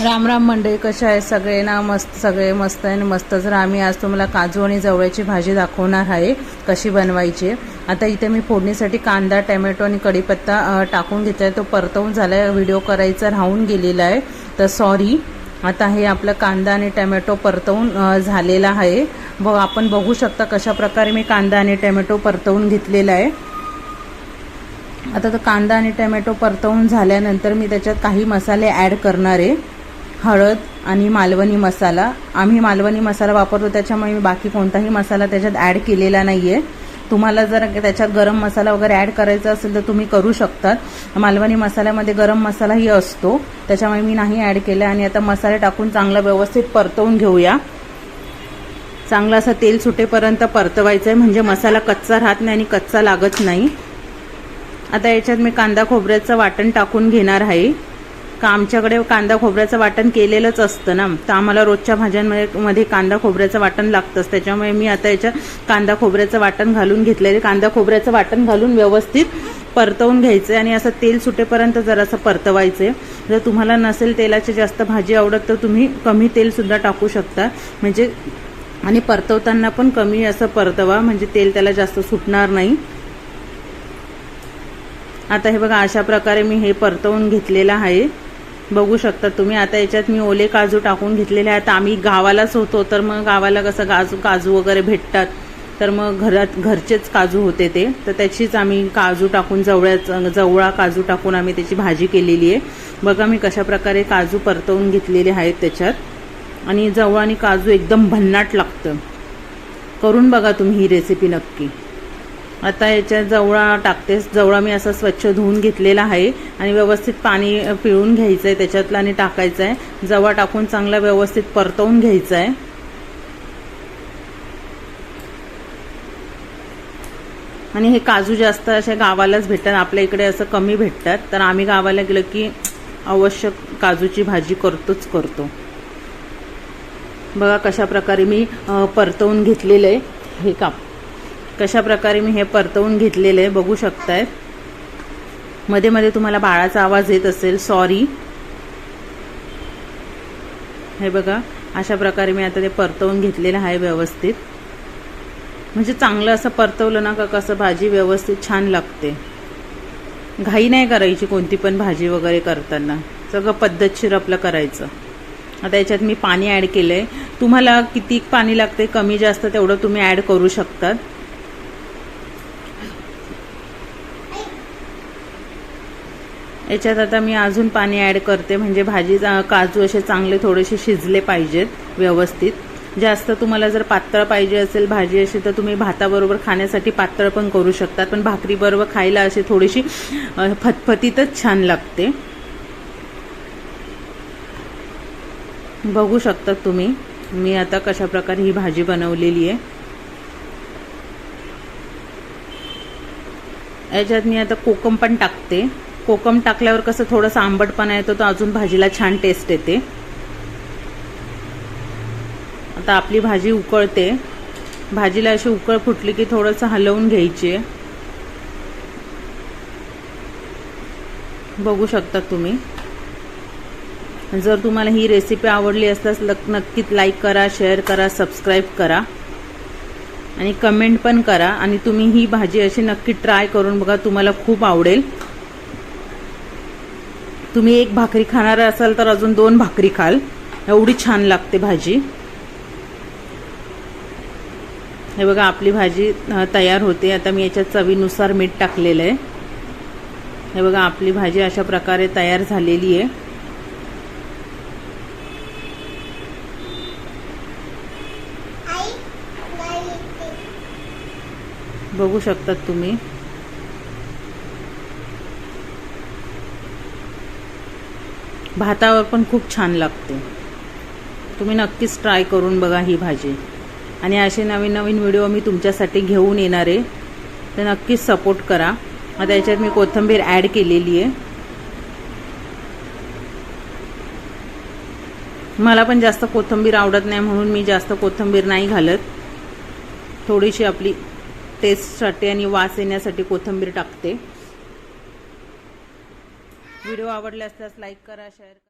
राम राम मंडळी कशा आहे सगळे? ना मस्त सगळे मस्त आहे आणि मस्त जर आम्ही आज तुम्हाला काजू आणि जवळ्याची भाजी दाखवणार आहे कशी बनवायची. आता इथे मी फोडणीसाठी कांदा टॅमॅटो आणि कढीपत्ता टाकून घेतला आहे तो परतवून झाला आहे व्हिडिओ करायचा राहून गेलेला आहे. तर सॉरी आता हे आपलं कांदा आणि टॅमॅटो परतवून झालेला आहे. ब आपण बघू शकता कशा प्रकारे मी कांदा आणि टॅमॅटो परतवून घेतलेला आहे. आता तर कांदा आणि टॅमॅटो परतवून झाल्यानंतर मी त्याच्यात काही मसाले ॲड करणार आहे. हळद आणि मालवणी मसाला. आम्ही मालवणी मसाला वापरतो त्याच्यामुळे मी बाकी कोणताही मसाला त्याच्यात ॲड केलेला नाही आहे तुम्हाला जर त्याच्यात गरम मसाला वगैरे ॲड करायचा असेल तर तुम्ही करू शकतात मालवणी मसाल्यामध्ये गरम मसालाही असतो त्याच्यामुळे मी नाही ॲड केलं. आणि आता मसाले टाकून चांगलं व्यवस्थित परतवून घेऊया. चांगलं असं तेल सुटेपर्यंत परतवायचं आहे म्हणजे मसाला कच्चा राहत नाही आणि कच्चा लागत नाही. आता याच्यात मी कांदा खोबऱ्याचं वाटण टाकून घेणार आहे. का आमच्याकडे कांदा खोबऱ्याचं वाटण केलेलंच असतं ना? तर आम्हाला रोजच्या भाज्यांमध्ये मध्ये कांदा खोबऱ्याचं वाटण लागतंच त्याच्यामुळे मी आता याच्यात कांदा खोबऱ्याचं वाटण घालून घेतलेले कांदा खोबऱ्याचं वाटण घालून व्यवस्थित परतवून घ्यायचं आणि असं तेल सुटेपर्यंत जरासं परतवायचं आहे जर तुम्हाला नसेल तेलाची जास्त भाजी आवडत तर तुम्ही कमी तेलसुद्धा टाकू शकता. म्हणजे आणि परतवताना पण कमी असं परतवा. म्हणजे तेल त्याला जास्त सुटणार नाही. आता हे बघा अशा प्रकारे मी हे परतवून घेतलेलं आहे. बघू शकता. तुम्ही आता याच्यात मी ओले काजू टाकून घेतलेले आहेत. आम्ही गावालाच होतो तर मग गावाला कसं काजू काजू वगैरे भेटतात. तर मग घरात घरचेच काजू होते ते. तर त्याचीच आम्ही काजू टाकून जवळ्याच जवळा काजू टाकून आम्ही त्याची भाजी केलेली आहे. बघा मी कशा प्रकारे काजू परतवून घेतलेले आहेत त्याच्यात. आणि जवळ आणि काजू एकदम भन्नाट लागतं. करून बघा तुम्ही ही रेसिपी नक्की. आता याच्यात जवळा टाकते जवळा मी असा स्वच्छ धुवून घेतलेला आहे आणि व्यवस्थित पाणी पिळून घ्यायचं आहे त्याच्यातलं आणि टाकायचं आहे जवळ टाकून चांगला व्यवस्थित परतवून घ्यायचं आहे आणि हे काजू जास्त अशा गावालाच भेटतात आपल्या इकडे असं कमी भेटतात. तर आम्ही गावाला गेलो की आवश्यक काजूची भाजी करतोच करतो. बघा कशा प्रकारे मी परतवून घेतलेलं आहे हे काप कशा प्रकारे मी हे परतवून घेतलेलं आहे बघू शकताय. मध्ये मध्ये तुम्हाला बाळाचा आवाज येत असेल सॉरी हे बघा अशा प्रकारे मी आता ते परतवून घेतलेलं आहे व्यवस्थित. म्हणजे चांगलं असं परतवलं ना का कसं भाजी व्यवस्थित छान लागते. घाई नाही करायची कोणती पण भाजी वगैरे करताना. सगळं पद्धतशीर आपलं करायचं. आता याच्यात मी पाणी ॲड केलं आहे तुम्हाला किती पाणी लागते कमी जास्त तेवढं तुम्ही ॲड करू शकतात. याच्यात आता मी अजून पाणी ॲड करते म्हणजे भाजी काजू असे चांगले थोडेसे शिजले पाहिजेत व्यवस्थित. जास्त तुम्हाला जर पातळ पाहिजे असेल भाजी अशी तर तुम्ही भाताबरोबर खाण्यासाठी पातळ पण करू शकतात पण भाकरीबरोबर खायला अशी थोडीशी फतफतीतच छान लागते. बघू शकतात तुम्ही मी आता कशा प्रकारे ही भाजी बनवलेली आहे. याच्यात मी आता कोकम पण टाकते. कोकम टाकल्यावर कसं थोडंसं आंबटपणा येतो तो अजून भाजीला छान टेस्ट येते. आता आपली भाजी उकळते. भाजीला अशी उकळ फुटली की थोडंसं हलवून घ्यायची आहे. बघू शकता तुम्ही. जर तुम्हाला ही रेसिपी आवडली असल्यास लक- नक्कीच लाईक करा शेअर करा सबस्क्राईब करा. आणि कमेंट पण करा. आणि तुम्ही ही भाजी अशी नक्की ट्राय करून बघा तुम्हाला खूप आवडेल. तुम्ही एक भाकरी खाणार असाल तर अजून दोन भाकरी खाल. एवढी छान लागते भाजी. हे बघा आपली भाजी तयार होते. आता मी याच्यात चवीनुसार मीठ टाकलेलं आहे. हे बघा आपली भाजी अशा प्रकारे तयार झालेली आहे. बघू शकतात तुम्ही. भातावर पण खूप छान लागते. तुम्ही नक्कीच ट्राय करून बघा ही भाजी. आणि असे नवीन नवीन व्हिडिओ मी तुमच्यासाठी घेऊन येणार आहे. तर नक्कीच सपोर्ट करा. मग त्याच्यात मी कोथिंबीर ॲड केलेली आहे. मला पण जास्त कोथिंबीर आवडत नाही म्हणून मी जास्त कोथिंबीर नाही घालत. थोडीशी आपली टेस्टसाठी आणि वास येण्यासाठी कोथिंबीर टाकते. व्हिडिओ आवडले असल्यास लाईक करा शेअर करा.